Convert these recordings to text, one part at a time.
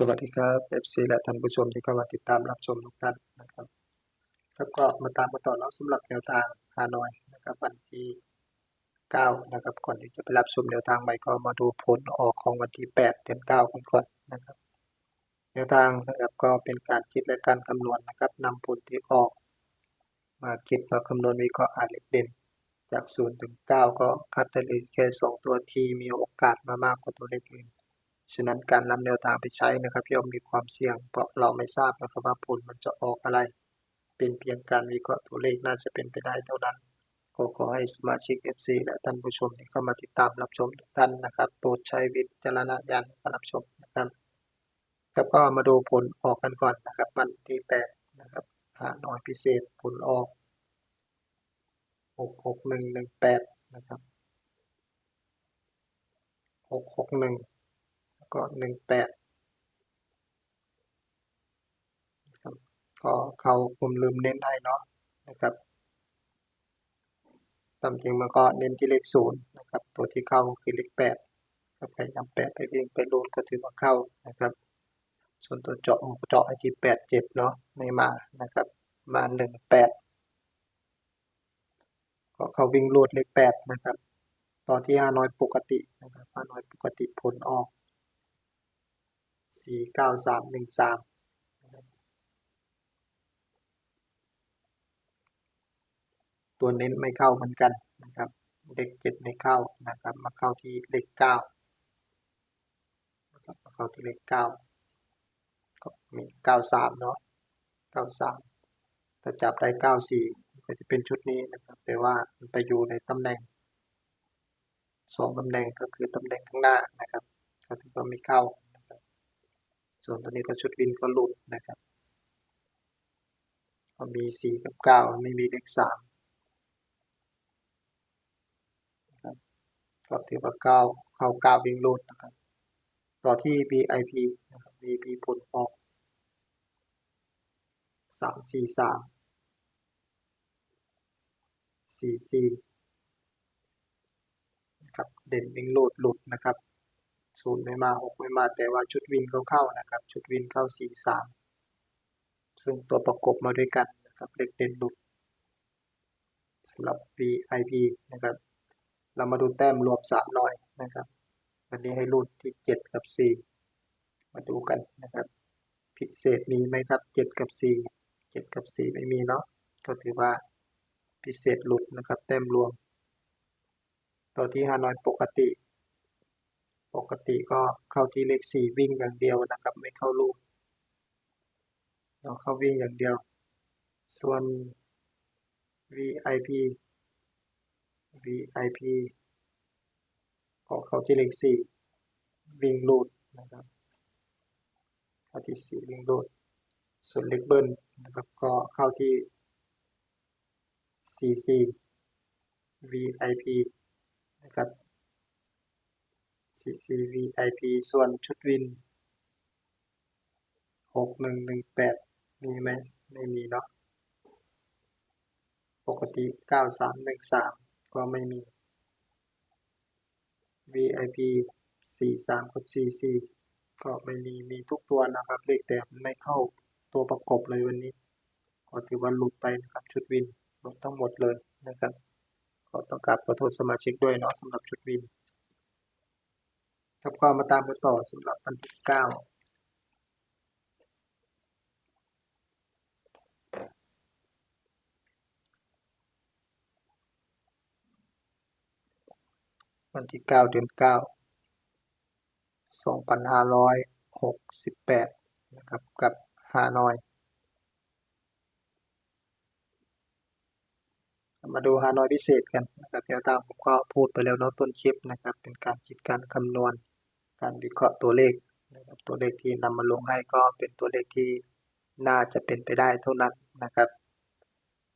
สวัสดีครับ FC และท่านผู้ชมที่เข้ามาติดตามรับชมทุกท่านนะครับแล้วก็มาตามกันต่อเนาะสำหรับแนวทางฮานอยนะครับวันที่9นะครับก่อนที่จะไปรับชมแนวทางใหม่ก็มาดูผลออกของวันที่ 8 เดือน9กันก่อนนะครับแนวทางนะครับก็เป็นการคิดและการคำนวณนะครับนำผลที่ออก มาคิดมาคำนวณวิเคราะห์อาเลขเด่นจาก0ถึง9ก็คัดได้เลยแค่ 2 ตัวที่มีโอกาสมามากกว่าตัวเลขอื่น ฉะนั้นการนำแนวทางไปใช้นะครับย่อมมีความเสี่ยง เพราะเราไม่ทราบนะครับว่าผลมันจะออกอะไร เป็นเพียงการวิเคราะห์ตัวเลขน่าจะเป็นไปได้เท่านั้นก็ขอให้สมาชิก FC และท่านผู้ชมที่เข้ามาติดตามรับชมทุกท่านนะครับโปรดใช้วิจารณญาณในการรับชมนะครับแล้วก็มาดูผลออกกันก่อนนะครับวันที่8นะครับหาหน่อยพิเศษผลออก66118นะครับ661 ก็หนึ่งแปดครับก็เขาผมลืมเน้นให้เนาะนะครับตามจริงมันก็เน้นที่เลขศูนย์นะครับ ตัวที่เข้าคือเลขแปดครับใครนำแปดไปวิ่งไปรูดก็ถือว่าเข้านะครับ ส่วนตัวเจาะเจาะไอที่แปดเจ็ดเนาะไม่มานะครับ มาหนึ่งแปดก็เขาวิ่งรูดเลขแปดนะครับ ต่อที่ห้าน้อยปกตินะครับห้าน้อยปกติผลออก สี่เก้าสามหนึ่งสามตัวเน้นไม่เข้าเหมือนกันนะครับเลขเจ็ดไม่เข้านะครับ มาเข้าที่เลขเก้านะครับมาเข้าที่เลขเก้าก็มีเก้าสามเนาะเก้าสามถ้าจับได้เก้าสี่ก็จะเป็นชุดนี้นะครับ แต่ว่ามันไปอยู่ในตำแหน่งสองตำแหน่งก็คือตำแหน่งข้างหน้านะครับก็ถือว่าไม่เข้า ส่วนตัวนี้ก็ชุดวินก็หลุดนะครับก็มีสี่กับเก้าไม่มีเลขสามนะครับก็ถือว่าเก้าเข้าเก้าวิ่งหลุดนะครับต่อที่ VIP นะครับ VIP ผลออกสามสี่สามสี่สี่นะครับเด่นวิ่งลุดหลุดนะครับ ศูนย์ไม่มาหกไม่มาแต่ว่าชุดวินเขาเข้านะครับ ชุดวินเข้าสี่สามซึ่งตัวประกบมาด้วยกันนะครับเลขเด่นหลุดสำหรับ VIP นะครับ เรามาดูแต้มรวมสามหน่อยนะครับวันนี้ให้รุ่นที่เจ็ดกับสี่มาดูกันนะครับ พิเศษมีไหมครับเจ็ดกับสี่เจ็ดกับสี่ไม่มีเนาะก็ถือว่าพิเศษหลุดนะครับ แต้มรวม ต่อที่ห้าน้อยปกติ ปกติก็เข้าที่เลขสี่วิ่งอย่างเดียวนะครับ ไม่เข้าลูกเราเข้าวิ่งอย่างเดียว ส่วน VIP VIP ก็เข้าที่เลขสี่วิ่งลูดนะครับเข้าที่สี่วิ่งลูดส่วนเลขเบิ้ลนะครับก็เข้าที่สี่สี่ VIP CCVIP ส่วนชุดวินหกหนึ่งหนึ่งแปดมีไหม ไม่มีเนาะ ปกติเก้าสามหนึ่งสามก็ไม่มี VIP สี่สามกับสี่สี่ก็ไม่มี มีทุกตัวนะครับ เลขแต่ไม่เข้าตัวประกบเลยวันนี้ ก็ถือว่าหลุดไปนะครับ ชุดวินหลุดทั้งหมดเลยนะครับขอต้องกราบขอโทษสมาชิกด้วยเนาะสำหรับชุดวิน ครับก็มาตามกันต่อสำหรับวันที่เก้าวันที่เก้าเดือนเก้าสองพันห้าร้อยหกสิบแปดนะครับกับฮานอย มาดูฮานอยพิเศษกันนะครับแนวทางผมก็พูดไปแล้วเนาะต้นคลิปนะครับ เป็นการคิดการคำนวณ การวิเคราะห์ตัวเลขนะครับตัวเลขที่นำมาลงให้ก็เป็นตัวเลขที่น่าจะเป็นไปได้เท่านั้นนะครับ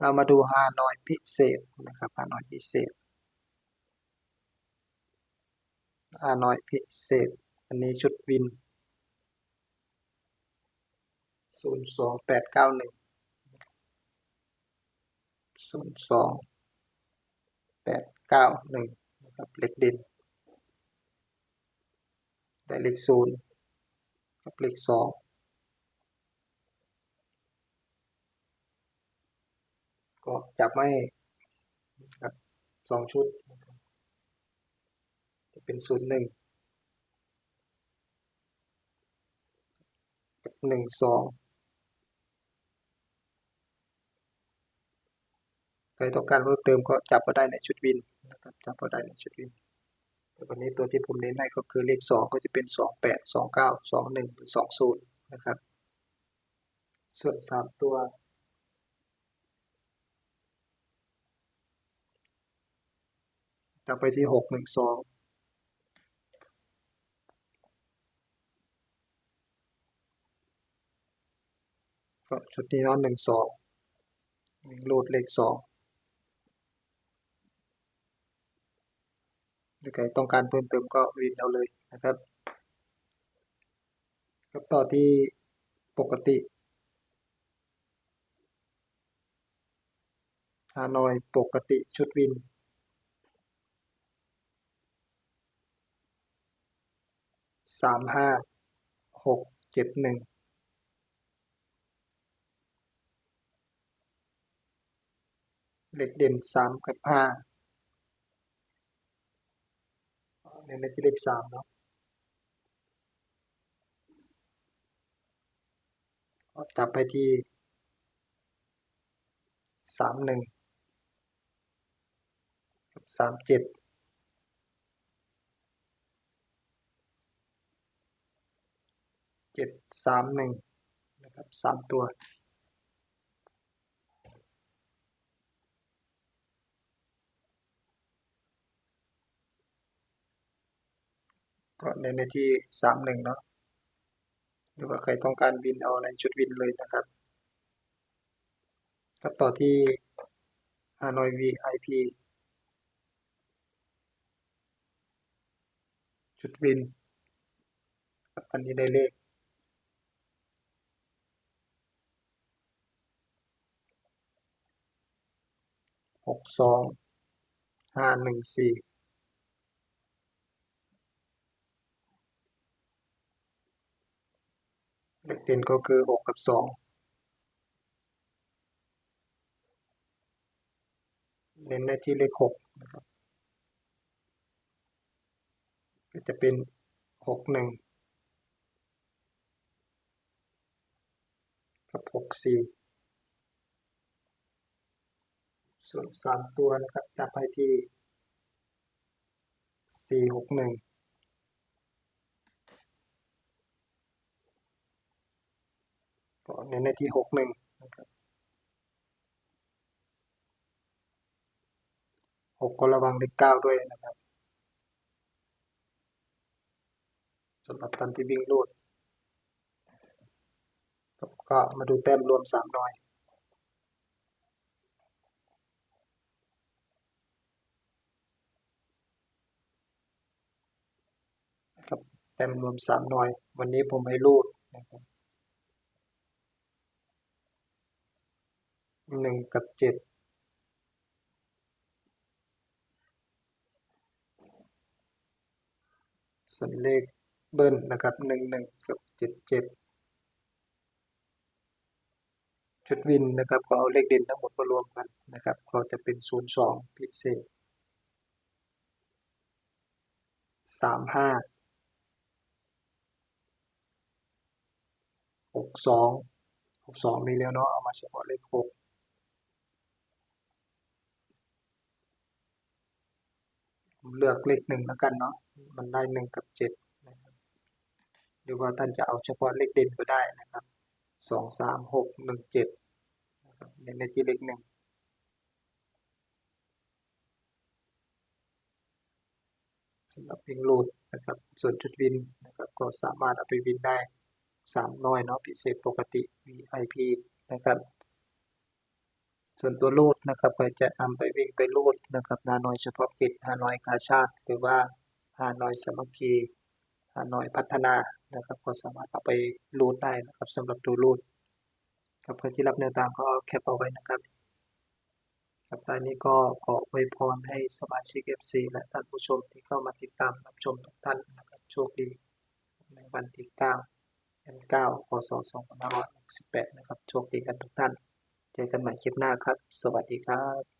เรามาดูฮานอยพิเศษนะครับฮานอยพิเศษฮานอยพิเศษ อันนี้ชุดวินศูนย์สองแปดเก้าหนึ่งศูนย์สองแปดเก้าหนึ่งนะครับเลขเด่น ได้เลขศูนย์กับเลขสองก็จับไม่ครับสองชุด จะเป็นศูนย์หนึ่งหนึ่งสองใครต้องการเพิ่มเติมก็จับก็ได้ในชุดวินนะครับจับก็ได้ในชุดวิน วันนี้ตัวที่ผมเน้นให้ก็คือเลขสองก็จะเป็นสองแปดสองเก้าสองหนึ่งหรือสองศูนย์นะครับ ส่วนสามตัวจะไปที่หกหนึ่งสองก็ชุดนี้เนาะหนึ่งสองวิ่งรูดเลขสอง หรือใครต้องการเพิ่มเติมก็วินเอาเลยนะครับ ครับต่อที่ปกติฮานอยปกติชุดวิน สามห้าหกเจ็ดหนึ่งเลขเด่นสามกับห้า นในที่เลขสามเนาะก็จับไปที่สามหนึ่งสามเจ็ดเจ็ดสามหนึ่งนะครับสามตัว ก็ในในที่สามหนึ่งเนาะหรือว่าใครต้องการวินเอาในชุดวินเลยนะครับ ครับต่อที่ Hanoi VIP ชุดวินครับอันนี้ได้เลขหกสองห้าหนึ่งสี่ เลขเด่นก็คือ 6 กับ 2 เน้นได้ที่เลข6นะครับก็จะเป็น 6 1กับ64ส่วน 3 ตัวนะครับจับไปที่ 461 เน้นในที่หกหนึ่งหกก็ระวังเลขเก้าด้วยนะครับสำหรับตันที่วิ่งรูดก็มาดูแต้มรวมสามหน่อยครับแต้มรวมสามหน่วยวันนี้ผมให้รูดนะครับ หนึ่งกับเจ็ดส่วนเลขเบิ้ลนะครับหนึ่งหนึ่งกับเจ็ดเจ็ดชุดวินนะครับก็เอาเลขเด่นทั้งหมดมารวมกันนะครับก็จะเป็นศูนย์สองพิเศษสามห้าหกสองหกสองมีแล้วเนาะเอามาเฉพาะเลขหกผม เลือกเลขหนึ่งแล้วกันเนาะมันได้หนึ่งกับเจ็ดนะครับหรือว่าท่านจะเอาเฉพาะเลขเด่นก็ได้นะครับสองสามหกหนึ่งเจ็ดนะครับเน้นในที่เลขหนึ่งสำหรับวิ่งลูดนะครับส่วนชุดวินนะครับก็สามารถเอาไปวินได้สามน้อยเนาะพิเศษปกติ VIP นะครับ ส่วนตัวรูดนะครับก็จะนำไปวิ่งไปรูดนะครับฮานอยเฉพาะกิจฮานอยกาชาติหรือว่าฮานอยสมัคคีฮานอยพัฒนานะครับ ก็สามารถเอาไปรูดได้นะครับสำหรับตัวรูดครับใครที่รับแนวทางก็แคปเอาไว้นะครับครับท้ายนี้ก็ขออวยพรให้สมาชิก FC และท่านผู้ชมที่เข้ามาติดตามรับชมทุกท่านนะครับโชคดีในวันที่9ดือนเก้าพศ2568นะครับโชคดีกันทุกท่าน เจอกันใหม่คลิปหน้าครับ สวัสดีครับ